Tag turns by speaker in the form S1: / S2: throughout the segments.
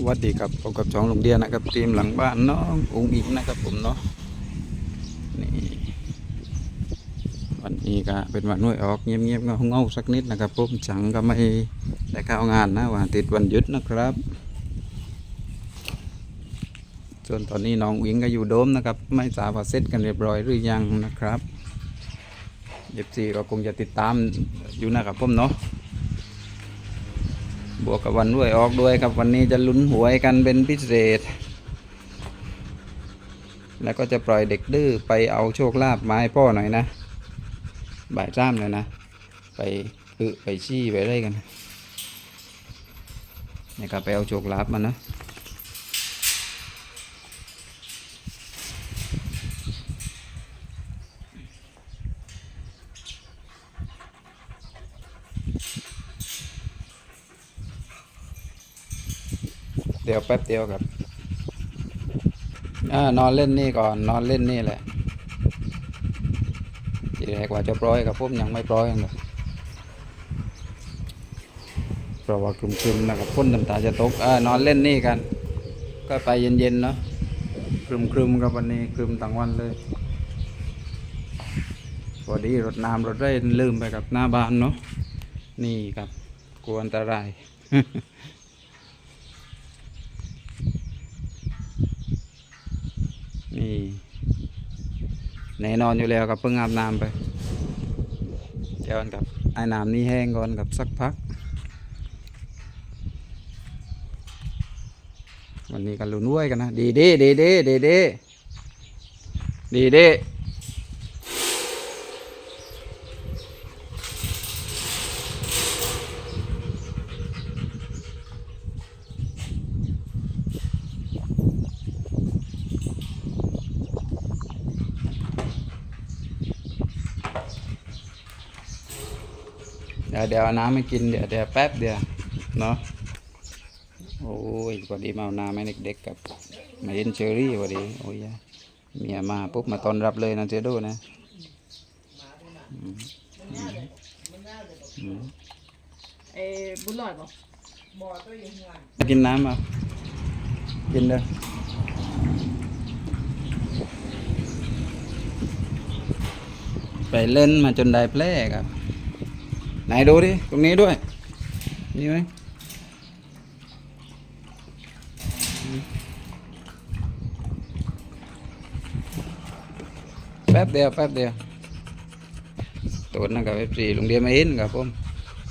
S1: สวัสดีครับพบกับช่องลุงเดียนะครับทีมหลังบ้านน้องอุ้งอิงนะครับ ผมเนาะนี่วันนี้ก็เป็นวันหน่วยออกเงียบๆเงาเงาๆสักนิดนะครับผมจังก็ไม่ได้เข้างานนะวันติดวันหยุดนะครับ ส่วนตอนนี้น้องอิงก็อยู่โดมนะครับ ไม่ทราบว่าเสร็จกันเรียบร้อยหรือยังนะครับเย็บซีก็คงจะติดตามอยู่นะครับผมเนาะ บวกกับวันด้วยออกด้วยครับวันนี้จะลุ้นหวยกันเป็นพิเศษ แล้วก็จะปล่อยเด็กดื้อไปเอาโชคลาภมาให้พ่อหน่อยนะ บ่ายจ้ามเลยนะ ไปอึไปชี้ไปอะไรกันนี่ครับไปเอาโชคลาภมานะ ยวแป๊บเดียวครับอ่านอนเล่นนี่ก่อน นอนเล่นนี่แหละทีแรกว่าจะปล่อยกับผมยังไม่ปล่อยเลยเพราะว่าครึมๆนะครับพ่นน้ำตาจะตกอ่านอนเล่นนี่กัน ก็ไปเย็นๆเนาะครึมๆกับวันนี้ครึมทั้งวันเลยพอดีรถน้ำรถเร่ลืมไปกับหน้าบ้านเนาะนี่ครับกลัวอันตราย ไหนนอนอยู่แล้วกับเพิ่งอาบน้ำไปเดี๋นวกับไอ้น้ำนี่แห้งก่อนกับสักพัก วันนี้กันลุ้นด้วยกันนะ ดีเด้ดีเด้ดีเด้ดีเด้ ยวเดี๋ยวเอาน้ำให้กินเดี๋ยวเดี๋ยวแป๊บเดียวเนาะโอ้ยพอดีมาเอาน้ำให้เด็กๆกับมาเห็นเชอรี่พอดีโอ้ยเมียมาปุ๊บมาต้อนรับเลยนะเจโดนะอืมอืมอืม
S2: เอ้บุญหลอดบ่
S1: กินน้ำมากินเลยไปเล่นมาจนได้แผลครับ ไหนดูดิ ตรงนี้ด้วยนี่ไหมแป๊บเดียว แป๊บเดียวตัวนั่นกับเอฟซีลุงเดียมาเห็นครับผม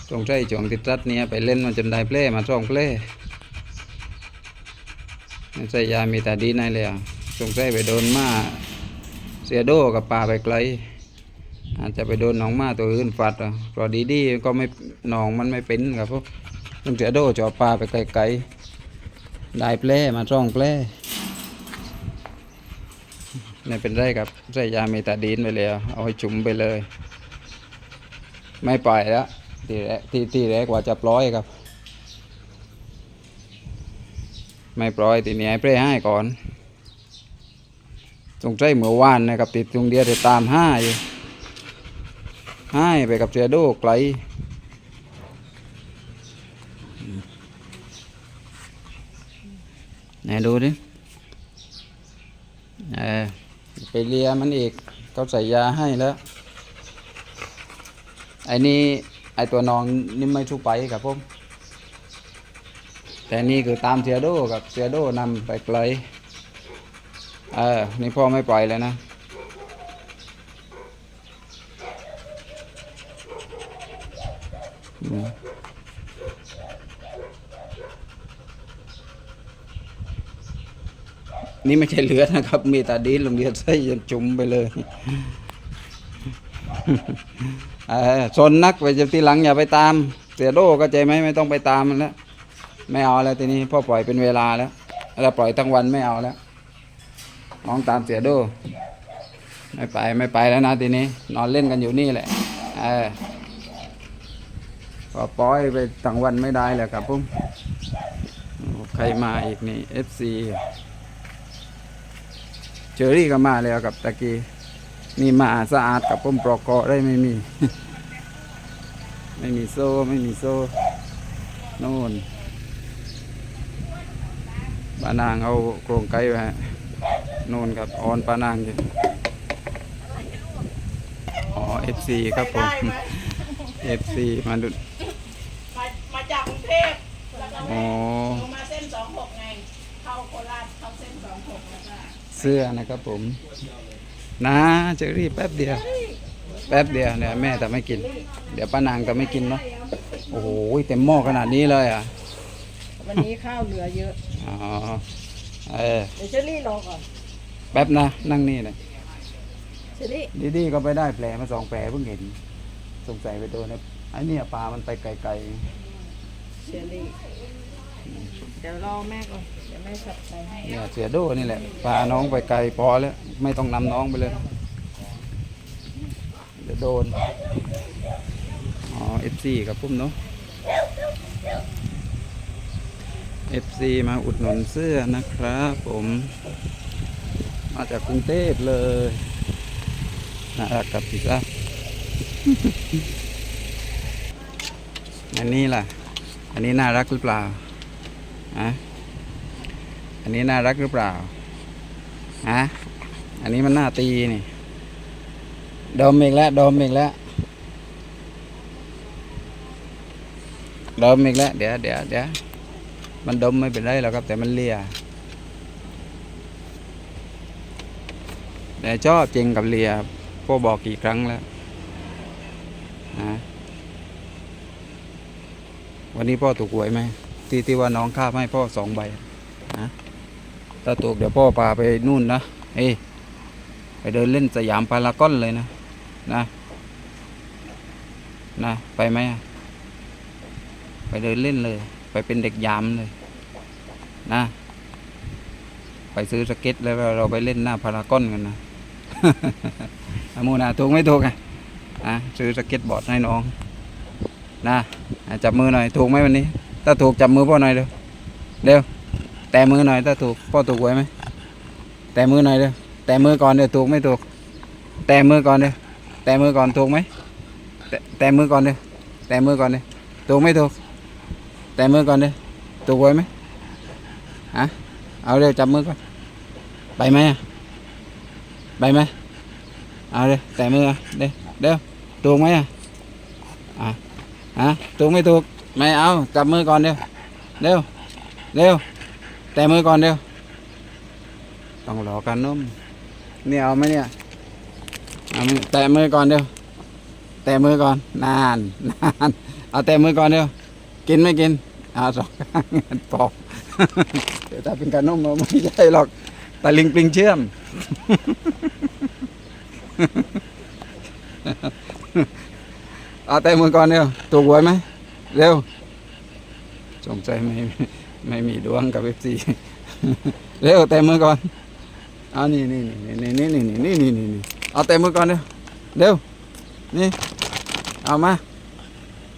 S1: ตรงใจช่วงติดรัดเนี่ยไปเล่นมาจนได้แผลมาสองแผลไม่ใช่ยามีแต่ดีนายเลยอะสงสัยไปโดนมาเสียโดกับปลาไปไกล อาจจะไปโดนหนองมาตัวอื่นฟัดอะพราะดีดีๆก็ไม่หนองมันไม่เป็นครับพวกต้องเสียโดจอปลาไปไกลๆได้แผลมาช่องแผลไม่เป็นไรครับใส่ยาเมตาดีนไปเลยเอาให้จุ่มไปเลย ไม่ปล่อยแล้วทีแรกที่ที่แรกว่าจะปล่อยครับ ไม่ปล่อยทีนี้ให้เปรย์ให้ก่อนสงสัยเมื่อวานนะครับติดตรงเดียวจะตามห้าอยู่ ให้ไปกับเสียโดไกลไหนดูดิเออไปเลียมันอีกเขาใส่ยาให้แล้วไอ้นี่ไอ้ตัวนองนี่ไม่ชุบไปครับผมแต่นี่คือตามเสียโดกับเสียโดนำไปไกลเออนี่พ่อไม่ปล่อยเลยนะ อืม นี่ไม่ใช่เลือดนะครับ มีตาดีนลงเรียนใส่จนจุ่มไปเลยเออชนนักไปจะทีหลังอย่าไปตาม เสียโดก็ใจไหมไม่ต้องไปตามมันแล้วไม่เอาแล้วทีนี้พ่อปล่อยเป็นเวลาแล้วเราปล่อยทั้งวันไม่เอาแล้วมองตามเสียโดไม่ไปไม่ไปแล้วนะทีนี้ นอนเล่นกันอยู่นี่แหละเออ พอปล่อยไปทั้งวันไม่ได้เลยครับผมใครมาอีกนี่ FC เจอรี่ก็มาแล้วกับตะกี้มีหมาสะอาดกับผมปลอกเกาะได้ไม่มี ไม่มีโซ่ไม่มีโซ่โน่นปานางเอาโครงไก่ไว้นู่นครับออนปานางอยู่อ๋อ FC ครับผม FC มาดู
S3: มาจากกรุงเทพแล้วก็
S1: อ๋อ
S3: ลงมาเส้นสองหกไง เข้าโคราชเข้าเส้นสองหกแล้วก็
S1: เสื้อนะครับผม นะเจอรี่แป๊บเดียว แป๊บเดียวเนี่ยแม่แต่ไม่กิน เดี๋ยวป้านางแต่ไม่กินเนาะโอ้โหเต็มหม้อขนาดนี้เลยอะ
S2: วันนี้ข้าวเหลือเยอะ
S1: อ๋อเออ
S2: เดี๋ยวเชอรี่รอก่อน
S1: แป๊บนะ นั่งนี่เลย
S2: เชอรี่
S1: ดีๆก็ไปได้แผลมาสองแผลเพิ่งเห็น สงสัยไปโดนนะไอ้เนี่ยปลามันไปไกล
S2: เชอรี่ เดี๋ยวรอแม่ก่อน เดี๋ยวแม่สับไปให้
S1: ๆเนี่ยเสือโดนี่แหละปลาน้องไปไกลพอแล้ว ไม่ต้องนำน้องไปเลยเดี๋ยวโดน อ๋อเอฟซีกับพุ่มเนาะ FC มาอุดหนุนเสื้อนะครับผม มาจากกรุงเทพเลยน่ารักกับพี่ซ่า อันนี้ล่ะ อันนี้น่ารักหรือเปล่าอะอันนี้น่ารักหรือเปล่าฮะอันนี้มันน่าตีนี่ดมอีกแล้วดมอีกแล้วดมอีกแล้วเดี๋ยวเดี๋ยวเดี๋ยวมันดมไม่เป็นไรหรอกครับ แต่มันเลียแต่ชอบจริงกับเลียพ่อบอกกี่ครั้งแล้วนะ วันนี้พ่อถูกหวยไหมที่ที่ว่าน้องคาให้พ่อสองใบนะถ้าถูกเดี๋ยวพ่อพาไปนู่นนะเอ้ยไปเดินเล่นสยามพารากอนเลยนะนะนะไปไหมไปเดินเล่นเลย ไปเป็นเด็กยามเลยนะไปซื้อสเก็ตแล้วเราไปเล่นหน้าพารากอนกันนะอามูนาถูกไม่ถูกไงอะซื้อสเก็ตบอร์ดให้น้อง นะจับมือหน่อยถูกไหมวันนี้ ถ้าถูกจับมือพ่อหน่อยเร็วเร็วแตะมือหน่อยถ้าถูกพ่อถูกหวยไหมแตะมือหน่อยเร็วแตะมือก่อนเดี๋ยวถูกไม่ถูก แตะมือก่อนเดี๋ยวแตะมือก่อนถูกไหมแตะแตะมือก่อนเดี๋ยวแตะมือก่อนเดี๋ยวถูกไม่ถูก แตะมือก่อนเดี๋ยวถูกหวยไหมฮะเอาเร็วจับมือก่อนไปไหมไปไหมเอาเร็วแต่มือเดี๋ยวเดี๋ยวถูกไหมอะ อะฮะถูกไม่ถูกไม่เอาจับมือก่อนเร็วเร็วเร็วแต่มือก่อนเร็วต้องรอกันนุ่มนี่เอาไหมเนี่ยเอาแตะมือก่อนเร็วแตะมือก่อนนานนานเอาแตะมือก่อนเร็วกินไม่กินเอาสองข้างปอกเดี๋ยวถ้าเป็นการนุ่มมันไม่ใช่หรอกแตะลิงปลิงเชื่อม เอาแต่มือก่อนเร็วถูกหวยไหมเร็วสงสัยไม่ไม่มีดวงกับเอฟซีเร็วแต่มือก่อนเอานี่นี่นี่นี่นี่นี่นี่นี่นี่เอาแต่มือก่อนเร็วเร็วนี่เอามา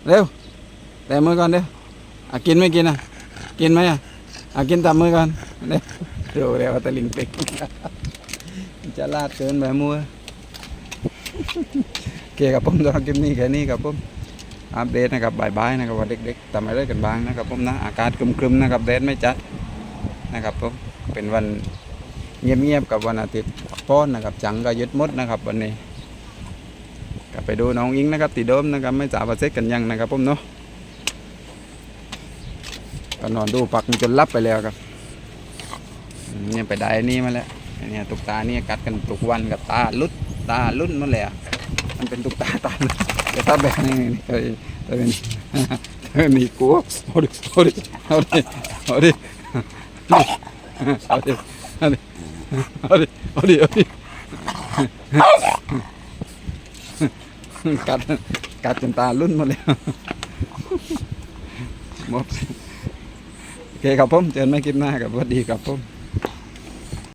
S1: เร็วแต่มือก่อนเร็วอะกินไม่กินอะกินไหมอะอากินตับมือกันเดี๋ยวดูเดี๋ยวตะลิงปิกจะลาดเกินไปมัวโอ เคกับผมสำหรับคลิปนี้แค่นี้ครับผมอัปเดตนะครับบายบายนะครับว่าเด็กๆทำอะไรกันบ้างนะครับผมนะอากาศครึมๆนะครับแดดไม่จัดนะครับผมเป็นวันเงียบๆกับวันอาทิตย์พักผ่อนนะครับจังก็ยึดมดนะครับวันนี้กลับไปดูน้องอิงนะครับตีโดมนะครับไม่สาบเซ็กกันยังนะครับผมเนาะก็นอนดูปักจนลับไปแล้วครับเนี่ยไปได้นี่มาแล้วเนี่ยตุกตาเนี่ยกัดกันทุกวันกับตาลุดตาลุ่นมาแล้ว มันเป็นตุ๊กตาตาลุดแต่ตาแบบนี้นี่เอ้ยเอ้ยนี่เอ้ยนี่กลัวเอาดิเอาดิเอาดิเอาดิเอาดิเอาดิเอาดิเอาดิเอาดิกัดกัดจนตาลุ่นหมาแล้วหมดโอเคครับผมเจอกันไม่คลิปหน้าครับสวัสดีครับผม